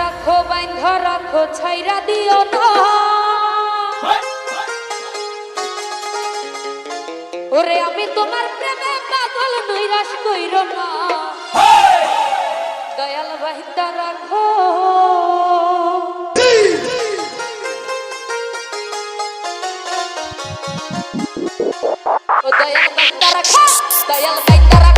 রাখো, বাইন্ধ রাখো, ছাইরা দিও না ওরে, আমি তোমার প্রেমে পাগল, নৈরাশ কইর না। দয়াল বাহিতা রাখো। দয়াল বাইতা রাখো, দয়াল বাইতা